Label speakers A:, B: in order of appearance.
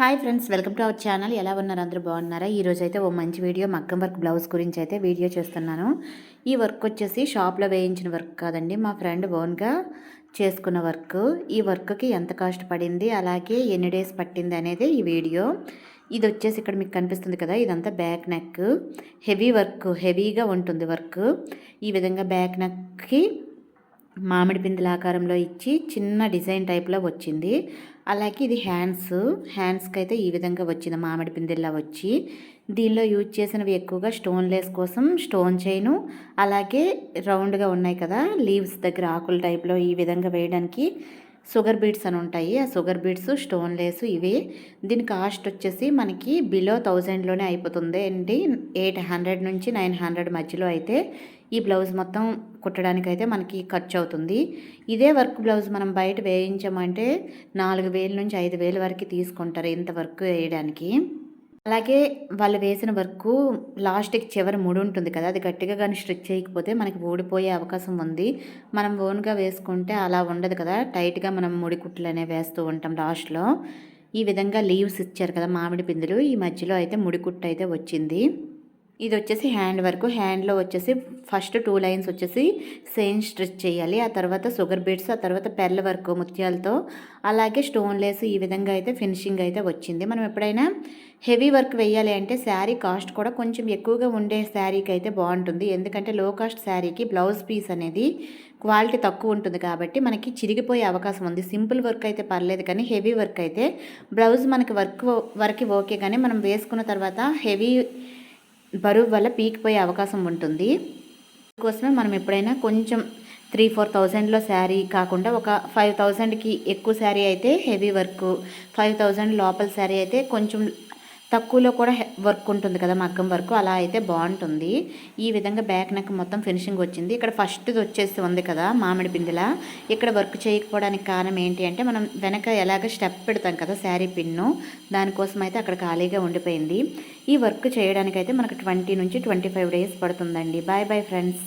A: Hi friends welcome to our channel. ఎలా ఉన్నారు? అందరూ బాగున్నారా? ఈరోజు అయితే ఓ మంచి వీడియో మగ్గం వర్క్ బ్లౌజ్ గురించి అయితే వీడియో చేస్తున్నాను. ఈ వర్క్ వచ్చేసి షాప్లో వేయించిన వర్క్ కాదండి. మా ఫ్రెండ్ ఓన్గా చేసుకున్న వర్క్. ఈ వర్క్కి ఎంత కాస్ట్ పడింది అలాగే ఎన్ని డేస్ పట్టింది అనేది ఈ వీడియో. ఇది వచ్చేసి ఇక్కడ మీకు కనిపిస్తుంది కదా ఇదంతా బ్యాక్ నెక్. హెవీ వర్క్ హెవీగా ఉంటుంది వర్క్. ఈ విధంగా బ్యాక్ నెక్కి మామిడి పిందెల ఆకారంలో ఇచ్చి చిన్న డిజైన్ టైప్లో వచ్చింది. అలాగే ఇది హ్యాండ్స్ హ్యాండ్స్కి అయితే ఈ విధంగా వచ్చింది మామిడి పిందిల్లా వచ్చి. దీనిలో యూజ్ చేసినవి ఎక్కువగా స్టోన్ లేస్ కోసం స్టోన్ చైను అలాగే రౌండ్గా ఉన్నాయి కదా లీవ్స్ దగ్గర ఆకుల టైప్లో ఈ విధంగా వేయడానికి షుగర్ బీడ్స్ అని ఉంటాయి. ఆ షుగర్ బీడ్స్ స్టోన్ లేసు ఇవి. దీని కాస్ట్ వచ్చేసి మనకి బిలో థౌజండ్లోనే అయిపోతుంది. ఏంటి? ఎయిట్ హండ్రెడ్ నుంచి నైన్ హండ్రెడ్ మధ్యలో అయితే ఈ బ్లౌజ్ మొత్తం కుట్టడానికైతే మనకి ఖర్చు అవుతుంది. ఇదే వర్క్ బ్లౌజ్ మనం బయట వేయించామంటే నాలుగు వేల నుంచి ఐదు వేల వరకు తీసుకుంటారు ఇంత వర్క్ వేయడానికి. అలాగే వాళ్ళు వేసిన వర్క్ లాస్ట్కి చివరి ముడి ఉంటుంది కదా అది గట్టిగా కానీ స్ట్రిచ్ చేయకపోతే మనకి ఊడిపోయే అవకాశం ఉంది. మనం ఓన్గా వేసుకుంటే అలా ఉండదు కదా టైట్గా మనం ముడి కుట్లు అనేవి వేస్తూ ఉంటాం లాస్ట్లో. ఈ విధంగా లీవ్స్ ఇచ్చారు కదా మామిడి పిందులు ఈ మధ్యలో అయితే ముడికుట్టు అయితే వచ్చింది. ఇది వచ్చేసి హ్యాండ్ వర్క్. హ్యాండ్లో వచ్చేసి ఫస్ట్ టూ లైన్స్ వచ్చేసి సెయిన్ స్ట్రిచ్ చేయాలి. ఆ తర్వాత షుగర్ బీడ్స్ ఆ తర్వాత పెర్ల వర్క్ ముత్యాలతో. అలాగే స్టోన్ లేస్ ఈ విధంగా అయితే ఫినిషింగ్ అయితే వచ్చింది. మనం ఎప్పుడైనా హెవీ వర్క్ వేయాలి అంటే శారీ కాస్ట్ కూడా కొంచెం ఎక్కువగా ఉండే శారీకి అయితే బాగుంటుంది. ఎందుకంటే లో కాస్ట్ శారీకి బ్లౌజ్ పీస్ అనేది క్వాలిటీ తక్కువ ఉంటుంది కాబట్టి మనకి చిరిగిపోయే అవకాశం ఉంది. సింపుల్ వర్క్ అయితే పర్లేదు కానీ హెవీ వర్క్ అయితే బ్లౌజ్ మనకి వర్క్ వర్క్ ఓకే కానీ మనం వేసుకున్న తర్వాత హెవీ బరువు వల్ల పీకిపోయే అవకాశం ఉంటుంది. కోసమే మనం ఎప్పుడైనా కొంచెం త్రీ ఫోర్ థౌజండ్లో శారీ కాకుండా ఒక ఫైవ్ థౌజండ్కి ఎక్కువ శారీ అయితే హెవీ వర్క్ ఫైవ్ థౌజండ్ లోపల శారీ అయితే కొంచెం తక్కువలో కూడా వర్క్ ఉంటుంది కదా మగ్గం వర్క్. అలా అయితే బాగుంటుంది. ఈ విధంగా బ్యాక్ నెక్ మొత్తం ఫినిషింగ్ వచ్చింది. ఇక్కడ ఫస్ట్ది వచ్చేసి ఉంది కదా మామిడి పిండిలా. ఇక్కడ వర్క్ చేయకపోవడానికి కారణం ఏంటి అంటే మనం వెనక ఎలాగ స్టెప్ పెడతాం కదా శారీ పిన్ను దానికోసం అయితే అక్కడ ఖాళీగా ఉండిపోయింది. ఈ వర్క్ చేయడానికైతే మనకు ట్వంటీ నుంచి ట్వంటీ ఫైవ్ డేస్ పడుతుందండి. Bye bye friends.